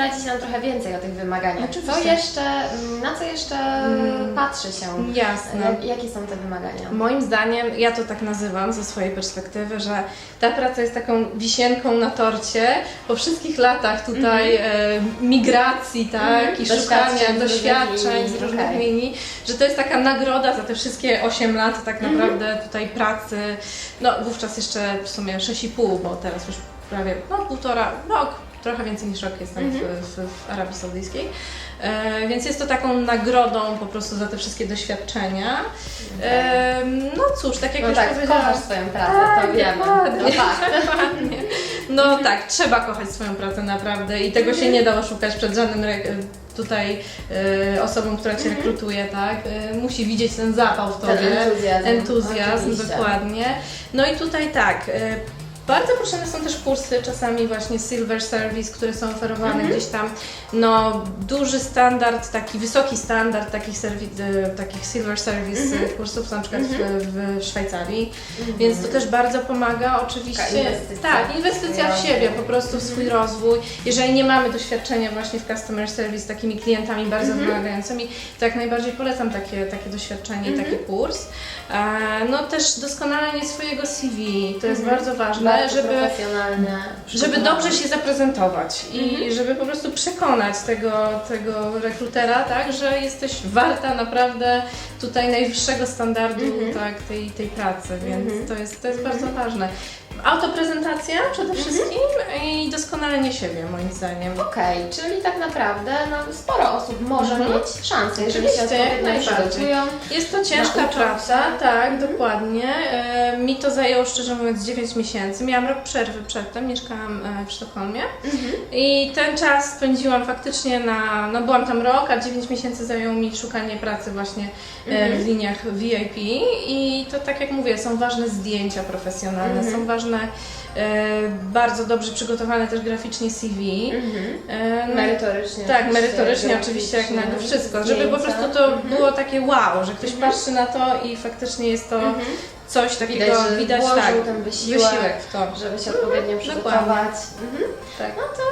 zdradzić nam trochę więcej o tych wymaganiach? Co Oczywiście. jeszcze, mm, na co jeszcze patrzy się? Jasne. Jak- Jakie są te wymagania? Moim zdaniem, ja to tak nazywam ze swojej perspektywy, że ta praca jest taką wisienką na torcie po wszystkich latach tutaj e, migracji, tak, Mhm. i Doświadczeń z szukania doświadczeń z różnych okej. linii, że to jest taka nagroda za te wszystkie 8 lat tak Mhm. naprawdę tutaj pracy, no wówczas jeszcze w sumie 6,5, bo teraz już prawie, no półtora, rok, trochę więcej niż rok jestem Mhm. w, w, w Arabii Saudyjskiej. E, więc jest to taką nagrodą po prostu za te wszystkie doświadczenia. E, no cóż, tak jak No już tak, powiedziałam. kochasz swoją pracę, Tak, to wiemy. dokładnie. No tak. Dokładnie. No tak, trzeba kochać swoją pracę naprawdę i tego się nie da oszukać przed żadnym tutaj e, osobą, która Cię Mhm. rekrutuje, tak? E, musi widzieć ten zapał w Ten Tobie. entuzjazm. Entuzjazm, Oczywiście. dokładnie. No i tutaj tak. e, Bardzo potrzebne są też kursy, czasami właśnie Silver Service, które są oferowane Mhm. gdzieś tam. No, duży standard, taki wysoki standard takich, serwi- e, takich Silver Service Mhm. kursów, na przykład w, w Szwajcarii. Więc to też bardzo pomaga oczywiście. Inwestycja tak, inwestycja w siebie, po prostu w swój rozwój. Jeżeli nie mamy doświadczenia właśnie w customer service z takimi klientami bardzo wymagającymi, to jak najbardziej polecam takie, takie doświadczenie i taki kurs. E, No też doskonalenie swojego CV, to jest bardzo ważne, Żeby żeby dobrze się zaprezentować i żeby po prostu przekonać tego, tego rekrutera, tak, że jesteś warta naprawdę tutaj najwyższego standardu tak, tej, tej pracy, więc to, jest, to jest bardzo ważne. Autoprezentacja przede wszystkim i doskonalenie siebie moim zdaniem. Okej, czyli tak naprawdę no, sporo osób może Mhm. mieć szansę, jeżeli się Oczywiście, odpowiednio najbardziej. przygotują. Jest to ciężka Nauczą praca, się. tak, dokładnie. E, mi to zajęło szczerze mówiąc 9 miesięcy. Miałam rok przerwy przedtem, mieszkałam e, w Sztokholmie i ten czas spędziłam faktycznie na, no byłam tam rok, a 9 miesięcy zajęło mi szukanie pracy właśnie e, w liniach VIP i to tak jak mówię, są ważne zdjęcia profesjonalne, są ważne e, bardzo dobrze przygotowane też graficznie CV. E, no Merytorycznie. tak, merytorycznie oczywiście jak na wszystko, żeby po prostu to było takie wow, że ktoś patrzy na to i faktycznie jest to coś takiego, Widać, że widać włożył tak, ten wysiłek, w to. żeby się odpowiednio przygotować. Mhm. Tak. No to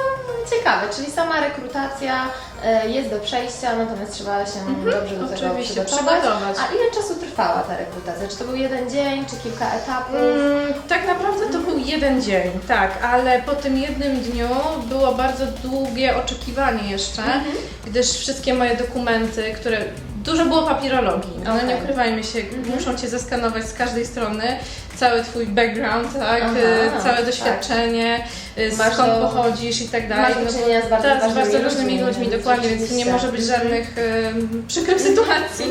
ciekawe, czyli sama rekrutacja e, jest do przejścia, natomiast trzeba się dobrze do tego Mhm. Oczywiście, przygotować. przygotować. A ile czasu trwała ta rekrutacja? Czy to był jeden dzień, czy kilka etapów? Mm, tak naprawdę to był jeden dzień, tak, ale po tym jednym dniu było bardzo długie oczekiwanie jeszcze, Mhm. gdyż wszystkie moje dokumenty, które dużo było papierologii, Okej. nie ukrywajmy się, muszą Cię zeskanować z każdej strony, cały Twój background, tak, Aha, y, całe tak. doświadczenie, Masz skąd do- pochodzisz i tak dalej. masz do no czynienia z bardzo tak, bardzo różnymi ludźmi, dokładnie, więc nie może być żadnych y, przykrych sytuacji.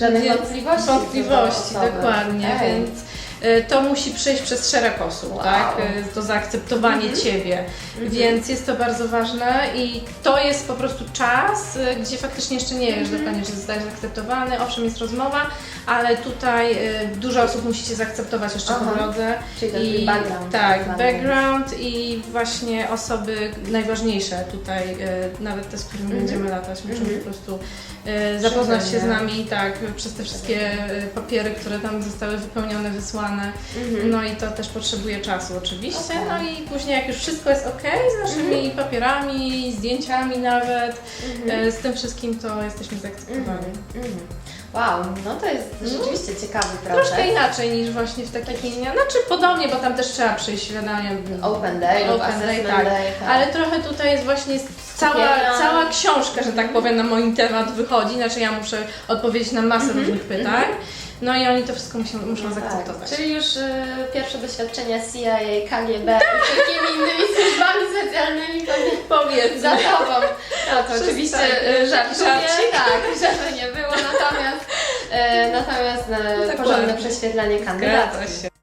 Żadnych Więc wątpliwości? Wątpliwości, dokładnie, więc to musi przejść przez szereg osób, Wow. tak? Y, To zaakceptowanie Ciebie, więc jest to bardzo ważne i to jest po prostu czas, y, gdzie faktycznie jeszcze nie wiesz dokładnie, że zostajesz zaakceptowany, owszem jest rozmowa, ale tutaj dużo osób musi Cię zaakceptować jeszcze po Aha. drodze. Czyli twój background. Tak, tak background i właśnie osoby najważniejsze tutaj, nawet te, z którymi Mhm. będziemy latać, muszą po prostu zapoznać się z nami, tak, przez te wszystkie papiery, które tam zostały wypełnione, wysłane. No i to też potrzebuje czasu oczywiście. Mhm. Mhm. No i później jak już wszystko jest ok z naszymi papierami, zdjęciami nawet, y, z tym wszystkim to jesteśmy zaakceptowani. Mhm. Wow, no to jest rzeczywiście ciekawy proces. Troszkę inaczej niż właśnie w takich liniach, znaczy podobnie, bo tam też trzeba przyjść wiadomo, Open day Open day, tak. day, tak. Ale trochę tutaj jest właśnie cała, Skupienia. cała książka, że tak powiem, na mój temat wychodzi, znaczy ja muszę odpowiedzieć na masę różnych pytań, no i oni to wszystko muszą, muszą No zaakceptować. Tak. Czyli już y, pierwsze doświadczenia CIA, KGB i wszystkimi innymi służbami specjalnymi Powiedz. za tobą. No to Wszystko, oczywiście tak. y, żartuję, tak, żeby nie było, natomiast, y, natomiast y, Dokładnie. porządne prześwietlenie kandydatów.